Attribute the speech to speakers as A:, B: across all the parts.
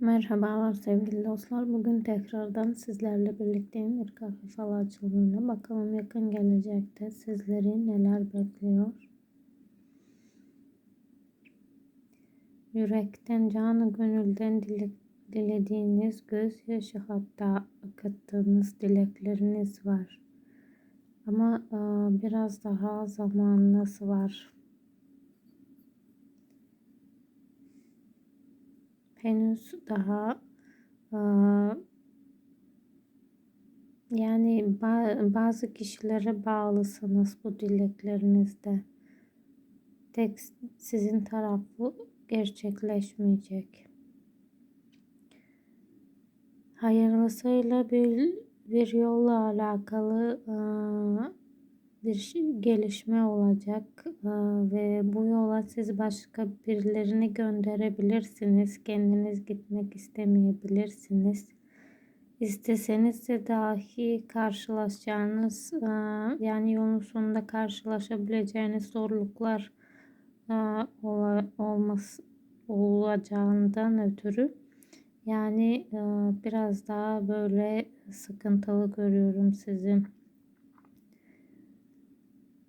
A: Merhabalar sevgili dostlar. Bugün tekrardan sizlerle birlikteyim. Bir kahve falı açılımıyla. Bakalım yakın gelecekte sizleri neler bekliyor. Yürekten, canı gönülden dile, dilediğiniz gözyaşı hatta akıttığınız dilekleriniz var. Ama e, biraz daha zamanınız var. Henüz daha yani bazı kişilere bağlısınız bu dileklerinizde. Tek sizin tarafı gerçekleşmeyecek. Hayırlısıyla bir, bir yolla alakalı bir gelişme olacak ve bu yola siz başka birilerini gönderebilirsiniz. Kendiniz gitmek istemeyebilirsiniz. İsteseniz de dahi karşılaşacağınız yani yolun sonunda karşılaşabileceğiniz zorluklar olması olacağından ötürü yani biraz daha böyle sıkıntılı görüyorum sizin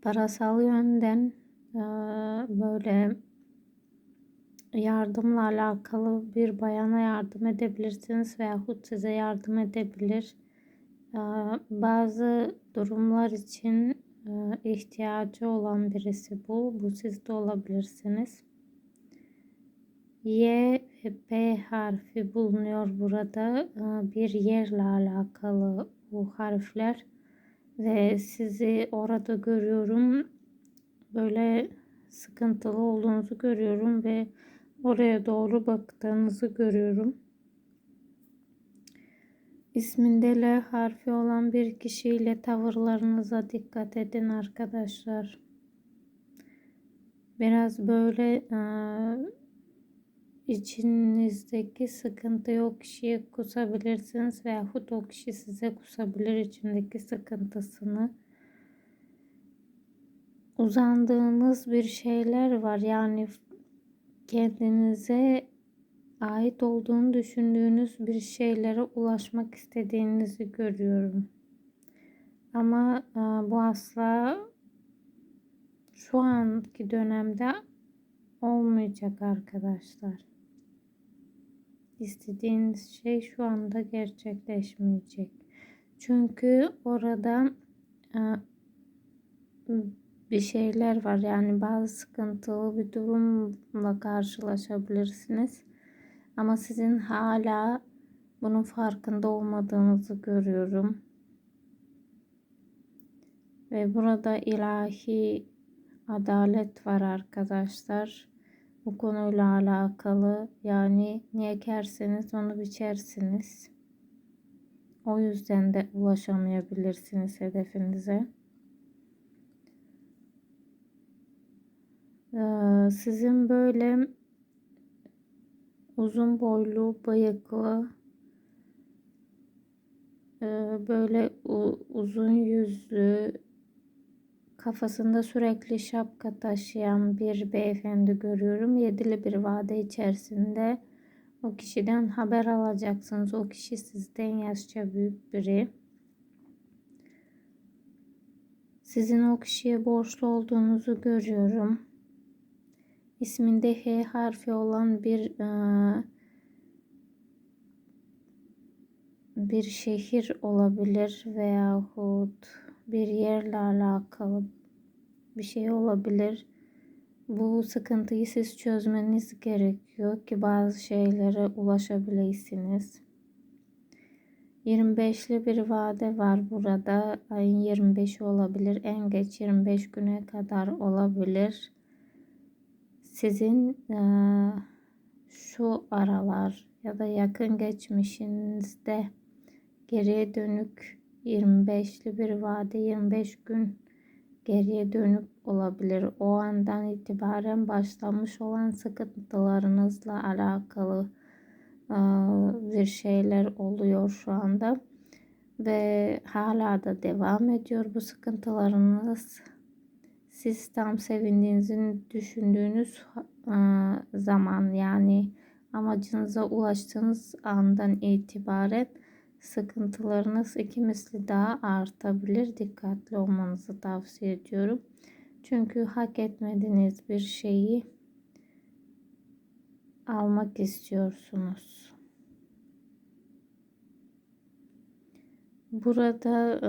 A: parasal yönden böyle yardımla alakalı bir bayana yardım edebilirsiniz veyahut size yardım edebilir. Bazı durumlar için ihtiyacı olan birisi bu. Bu siz de olabilirsiniz. Y ve P harfi bulunuyor burada. Bir yerle alakalı bu harfler ve sizi orada görüyorum. Böyle sıkıntılı olduğunuzu görüyorum ve oraya doğru baktığınızı görüyorum. İsminde L harfi olan bir kişiyle tavırlarınıza dikkat edin arkadaşlar. Biraz böyle içinizdeki sıkıntıyı o kişiye kusabilirsiniz veyahut o kişi size kusabilir içindeki sıkıntısını. Uzandığınız bir şeyler var. Yani kendinize ait olduğunu düşündüğünüz bir şeylere ulaşmak istediğinizi görüyorum. Ama bu asla şu anki dönemde olmayacak arkadaşlar istediğiniz şey şu anda gerçekleşmeyecek. Çünkü orada e, bir şeyler var. Yani bazı sıkıntılı bir durumla karşılaşabilirsiniz. Ama sizin hala bunun farkında olmadığınızı görüyorum. Ve burada ilahi adalet var arkadaşlar bu konuyla alakalı. Yani ne ekerseniz onu biçersiniz. O yüzden de ulaşamayabilirsiniz hedefinize. Ee, sizin böyle uzun boylu, bıyıklı, e, böyle uzun yüzlü, kafasında sürekli şapka taşıyan bir beyefendi görüyorum. Yedili bir vade içerisinde o kişiden haber alacaksınız. O kişi sizden yaşça büyük biri. Sizin o kişiye borçlu olduğunuzu görüyorum. İsminde H harfi olan bir e, bir şehir olabilir veyahut bir yerle alakalı bir şey olabilir. Bu sıkıntıyı siz çözmeniz gerekiyor ki bazı şeylere ulaşabilirsiniz. 25'li bir vade var burada. Ayın 25'i olabilir. En geç 25 güne kadar olabilir. Sizin e, şu aralar ya da yakın geçmişinizde geriye dönük 25'li bir vade 25 gün geriye dönüp olabilir. O andan itibaren başlamış olan sıkıntılarınızla alakalı bir şeyler oluyor şu anda ve hala da devam ediyor bu sıkıntılarınız. Siz tam sevindiğinizi düşündüğünüz zaman yani amacınıza ulaştığınız andan itibaren sıkıntılarınız iki misli daha artabilir. Dikkatli olmanızı tavsiye ediyorum. Çünkü hak etmediğiniz bir şeyi almak istiyorsunuz. Burada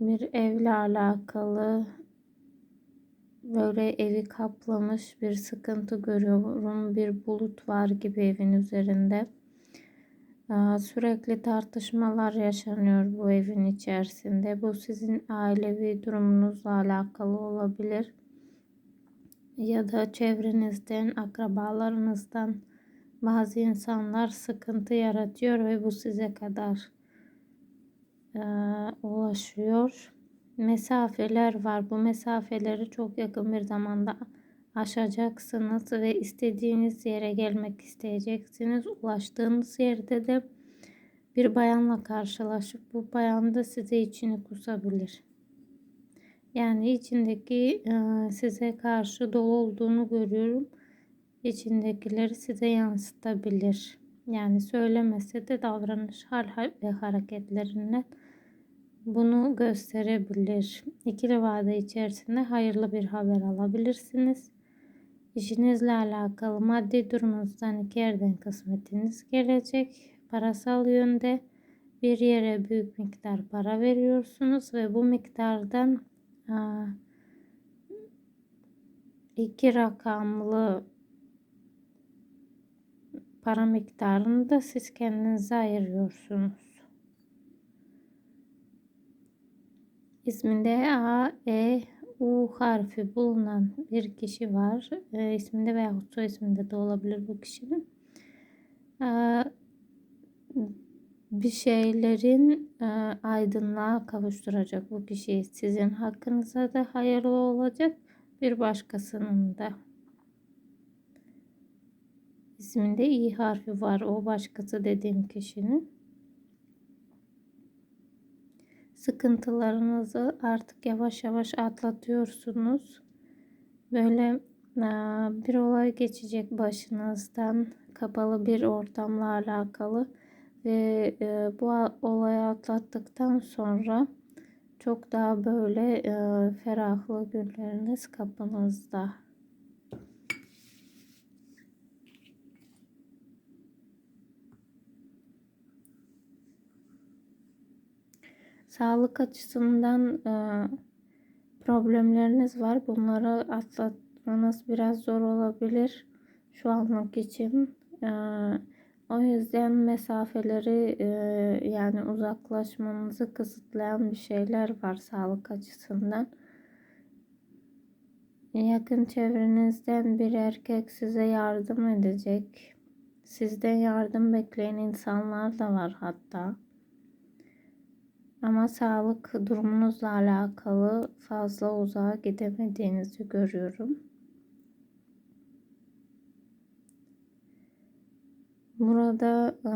A: bir evle alakalı böyle evi kaplamış bir sıkıntı görüyorum. Bir bulut var gibi evin üzerinde. Sürekli tartışmalar yaşanıyor bu evin içerisinde. Bu sizin ailevi durumunuzla alakalı olabilir. Ya da çevrenizden, akrabalarınızdan bazı insanlar sıkıntı yaratıyor ve bu size kadar e, ulaşıyor. Mesafeler var. Bu mesafeleri çok yakın bir zamanda aşacaksınız ve istediğiniz yere gelmek isteyeceksiniz. Ulaştığınız yerde de bir bayanla karşılaşıp bu bayan da size içini kusabilir. Yani içindeki e, size karşı dolu olduğunu görüyorum. İçindekileri size yansıtabilir. Yani söylemese de davranış, hal ve hareketlerinden bunu gösterebilir. İkili vade içerisinde hayırlı bir haber alabilirsiniz. İşinizle alakalı maddi durumunuzdan iki yerden kısmetiniz gelecek. Parasal yönde bir yere büyük miktar para veriyorsunuz ve bu miktardan iki rakamlı para miktarını da siz kendinize ayırıyorsunuz. İsminde A, E, U harfi bulunan bir kişi var. E, isminde veya soy isminde de olabilir bu kişinin. E, bir şeylerin e, aydınlığa kavuşturacak bu kişi. Sizin hakkınıza da hayırlı olacak. Bir başkasının da. İsminde i harfi var. O başkası dediğim kişinin. Sıkıntılarınızı artık yavaş yavaş atlatıyorsunuz. Böyle bir olay geçecek başınızdan kapalı bir ortamla alakalı ve bu olayı atlattıktan sonra çok daha böyle ferahlı günleriniz kapınızda. Sağlık açısından e, problemleriniz var. Bunları atlatmanız biraz zor olabilir şu anlık için. E, o yüzden mesafeleri e, yani uzaklaşmanızı kısıtlayan bir şeyler var sağlık açısından. Yakın çevrenizden bir erkek size yardım edecek. Sizden yardım bekleyen insanlar da var hatta. Ama sağlık durumunuzla alakalı fazla uzağa gidemediğinizi görüyorum. Burada e,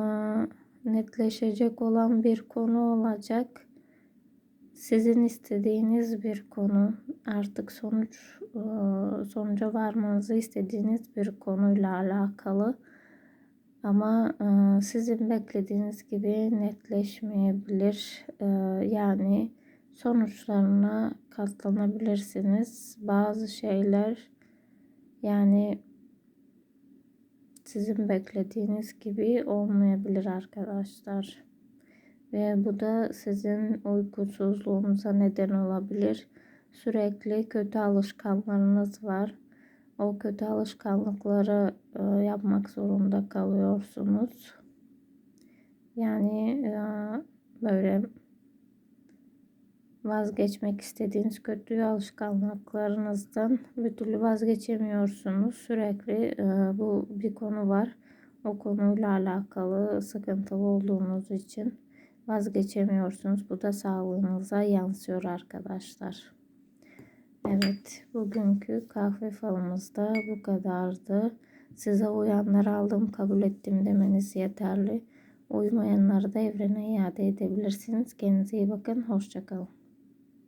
A: netleşecek olan bir konu olacak. Sizin istediğiniz bir konu, artık sonuç e, sonuca varmanızı istediğiniz bir konuyla alakalı ama e, sizin beklediğiniz gibi netleşmeyebilir. E, yani sonuçlarına katlanabilirsiniz. Bazı şeyler yani sizin beklediğiniz gibi olmayabilir arkadaşlar. Ve bu da sizin uykusuzluğunuza neden olabilir. Sürekli kötü alışkanlarınız var o kötü alışkanlıkları e, yapmak zorunda kalıyorsunuz. Yani e, böyle vazgeçmek istediğiniz kötü alışkanlıklarınızdan bir türlü vazgeçemiyorsunuz. Sürekli e, bu bir konu var. O konuyla alakalı sıkıntılı olduğunuz için vazgeçemiyorsunuz. Bu da sağlığınıza yansıyor arkadaşlar. Evet, bugünkü kahve falımızda bu kadardı. Size uyanları aldım, kabul ettim demeniz yeterli. Uymayanları da evrene iade edebilirsiniz. Kendinize iyi bakın. Hoşçakalın.